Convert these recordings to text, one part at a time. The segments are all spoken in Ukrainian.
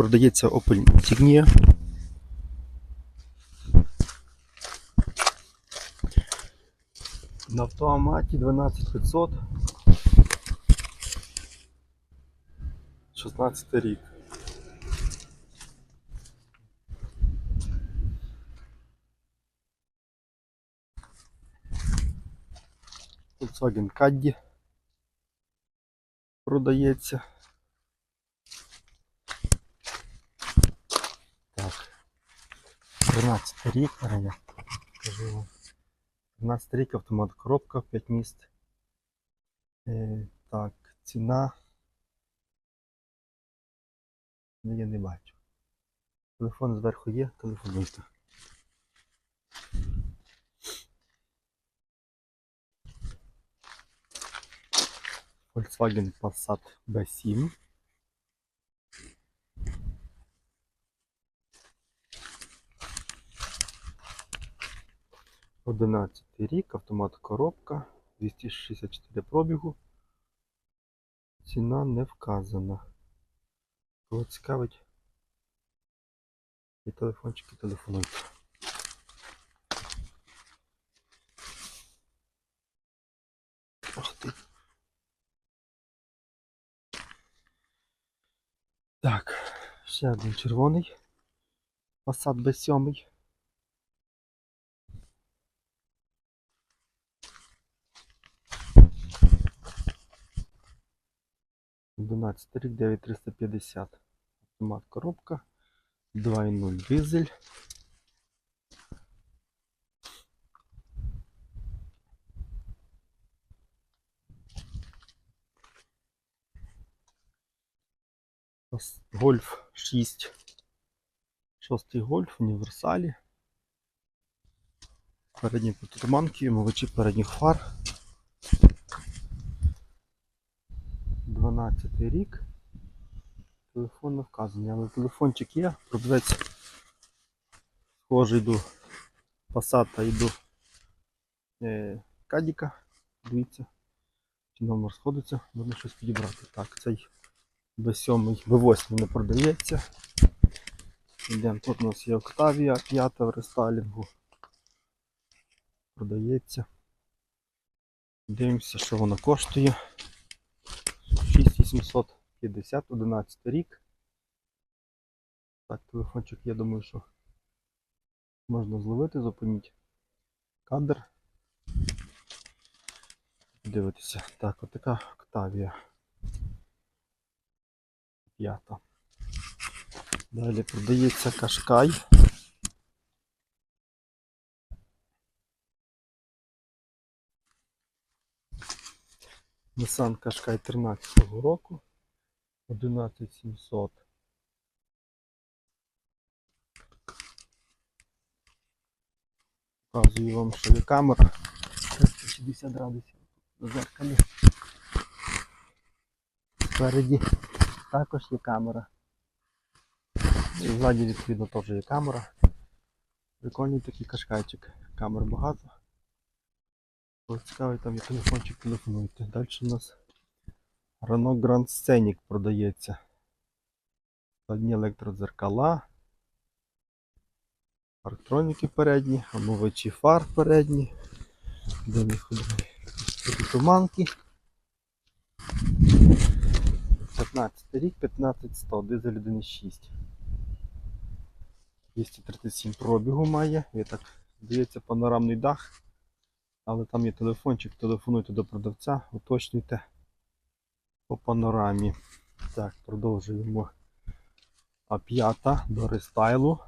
Продається Opel Insignia. На автоматі 12500. 16 рік. Volkswagen Caddy продається. 13 рік, я кажу вам. 13 рік автомат коробка 5 міст. Е, так, ціна. Ну, я не бачу. Телефон зверху є, телефонуйте. Volkswagen Passat B7. 11 рік, автомат коробка, 264 пробігу. Ціна не вказана. Кого цікавить. І телефончики телефонують. Ох. Так, ще один червоний. Посад Б7. 11 рік, 9350 автомат коробка, 2.0 дизель. Гольф 6. 6 гольф, універсалі. Передні потурманки, мовичі передніх фар. Рік. Телефон не вказаний, але телефончик є, продавець схожий до Passat і до е, Кадіка. Дивіться, чи номер сходиться, можна щось підібрати. Так, цей B7, B8 не продається. Йдемо, тут у нас є Octavia 5 в рестайлінгу. Продається. Дивимося, що вона коштує. 6850, 11 рік. Так, телефончик, я думаю, що можна зловити, зупиніть кадр. Дивитися. Так, отака Octavia. П'ята. Далі продається Кашкай. Nissan Qashqai 13 року. 11700. Показую вам, що є камера. 360 градусів зеркалі. Спереді також є камера. Ззаді відповідно теж є камера. Прикольний такий кашкайчик. Камер багато. Цікавий, там є телефончик, телефонуйте. Далі у нас Renault Grand Scenic продається. Одні електродзеркала. Парктроніки передні, омивачі фар передні. Ходимо? Туманки. 15 рік, 15100, дизель 1.6. 237 пробігу має. І так, здається, панорамний дах. Але там є телефончик, телефонуйте до продавця, уточнюйте по панорамі. Так, продовжуємо. А5 до рестайлу.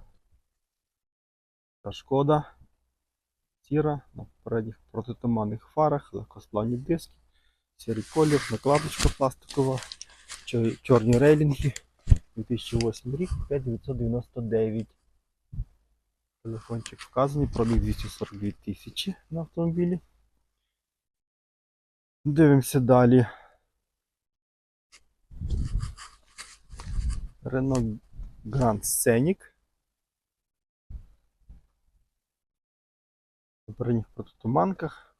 Та шкода. Сіра на передніх протитуманних фарах, легкосплавні диски, сірий колір, накладочка пластикова, чорні рейлінги. 2008 рік, 5999. Телефончик вказаний, пробіг 242 тисячі на автомобілі. Дивимося далі. Renault Grand Scenic. На передніх протитуманках,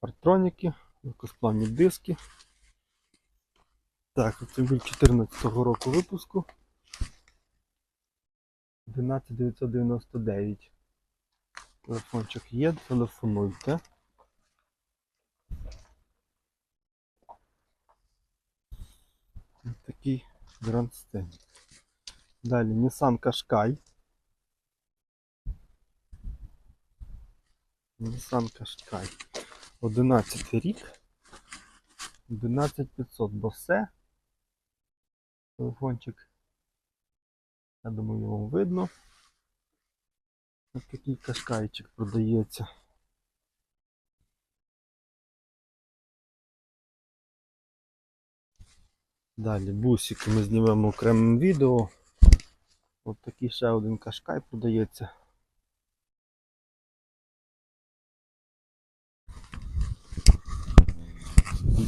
партроніки, легкосплавні диски. Так, автомобіль 14 року випуску. 11999. Телефончик є, телефонуйте. Ось Такий грандстен. Далі Nissan Qashqai. Nissan Qashqai. 11 рік. 11500 босе. Телефончик. Я думаю, вам видно. Ось такий кашкайчик продається. Далі бусики ми знімемо окремим відео. Ось такий ще один кашкай продається.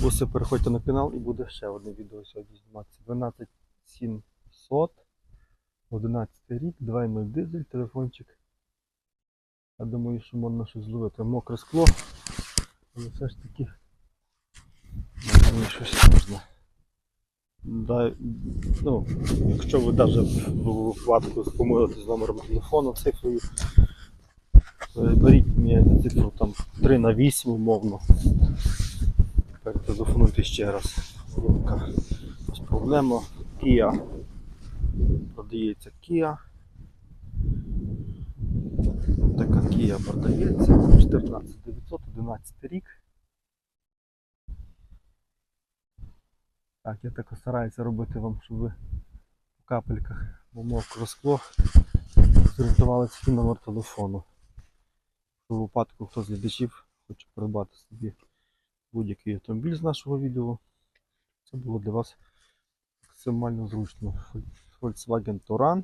Буси переходьте на канал і буде ще одне відео сьогодні зніматися. 12700, 11 рік, 2.0 дизель, телефончик. Я думаю, що можна щось зловити. Мокре скло. Але все ж таки. Я думаю, щось можна. Да, ну, якщо ви навіть в випадку помилитесь з номером телефону, цифрою, беріть мені цифру там 3 на 8 умовно. Перетелефонуйте ще раз. Ось проблема. Kia. Продається Kia. Така Kia продається. 14911 рік. Так, я так стараюся робити вам, щоб ви в капельках мокре скло зорієнтувалися який номер телефону. У випадку хто з глядачів хоче придбати собі будь-який автомобіль з нашого відео. Це було для вас максимально зручно. Volkswagen Touran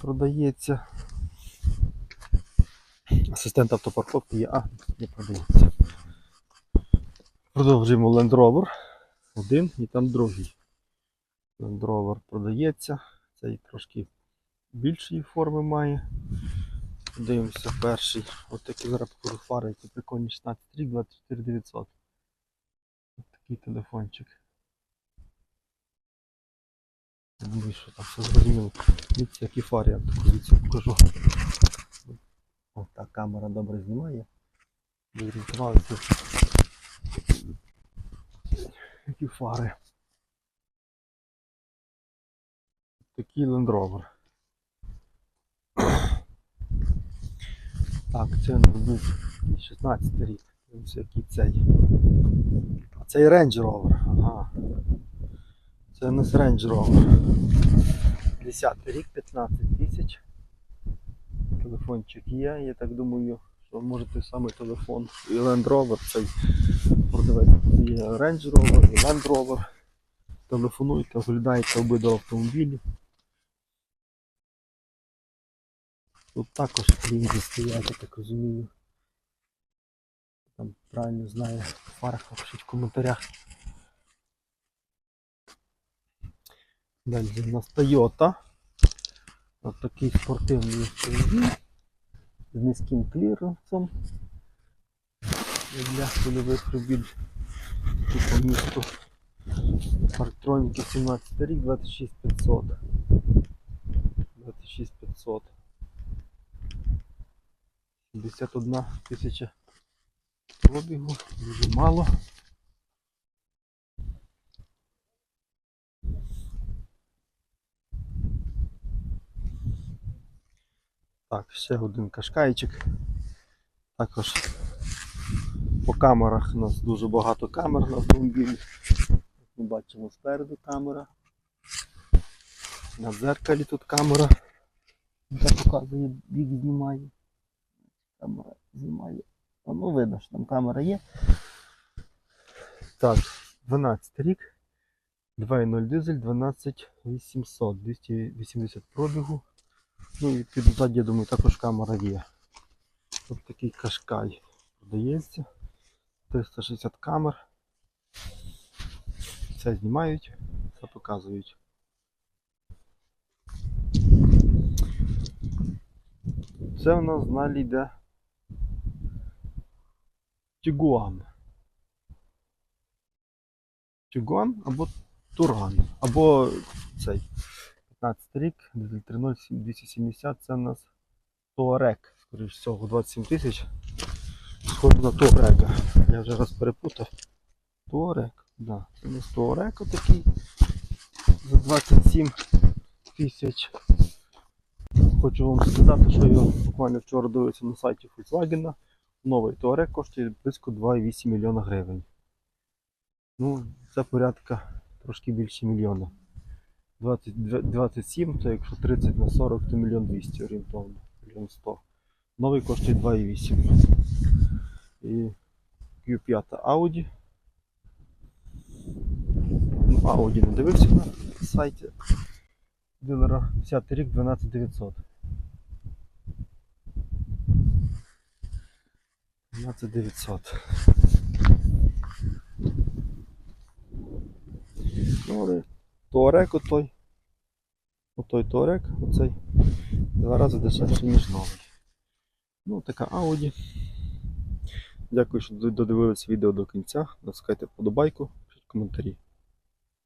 продається. Асистент автопарковки є, а не продається. Продовжуємо Land Rover. Один і там другий. Land Rover продається. Цей трошки більшої форми має. Дивимося перший. Ось такі зараз фари, які прикольні 16 рік, 24 900. Ось такий телефончик. Я думаю, що там все зрозуміло. Дивіться, які фари я звідси покажу. Так камера добре знімає. Ви орієнтувалися. Які фари. Такий Rover. Так, це був 16 рік. Ось який цей. А цей Range Rover. Ага. Це у нас Range Rover. 10 рік, 15 тисяч. Телефончик є, я так думаю, що може той самий телефон і Land Rover, цей продавець є Range Rover і Land Rover. Телефонуйте, оглядайте обидва автомобілі. Тут також лінзи стоять, я так розумію. Там правильно знаю, в фарах напишіть в коментарях. Далі у нас Toyota. Ось такий спортивний автомобіль з низьким кліренсом. Для польових робіт по місту. Парктроніки 17 рік, 26500. 26500. 51 тисяча пробігу, дуже мало. Так, ще один кашкайчик. Також по камерах у нас дуже багато камер на автомобілі. Ми бачимо спереду камера. На дзеркалі тут камера. Яка показує, бік знімає. Камера знімає. Ну, видно, що там камера є. Так, 12 рік. 2.0 дизель, 12800, 280 пробігу. Ну і під ззаді, я думаю, також камера є. Ось такий кашкай продається. 360 камер. Все знімають, все показують. Це у нас зналі йде Тігуан. Тігуан або Туран, або цей. 15 рік, дизель 3.0 270, це у нас Туарек. Скоріше всього, 27 тисяч. Схоже на Туарека. Я вже раз перепутав. Туарек, да. Це у нас Туарек отакий. За 27 тисяч. Хочу вам сказати, що я буквально вчора дивився на сайті Volkswagen. Новий Туарек коштує близько 2,8 мільйона гривень. Ну, це порядка трошки більше мільйона. 20, 27, то якщо 30 на 40, то мільйон 200 орієнтовно. Мільйон 100. Новий коштує 2,8. І Q5 Audi. Ну, Audi не дивився на сайті дилера. 10 рік 12900. 12900. Ну, Туарек отой. Отой Туарек, оцей. Два рази дешевший, ніж новий. Ну, така Audi. Дякую, що додивились відео до кінця. Натискайте вподобайку, пишіть коментарі.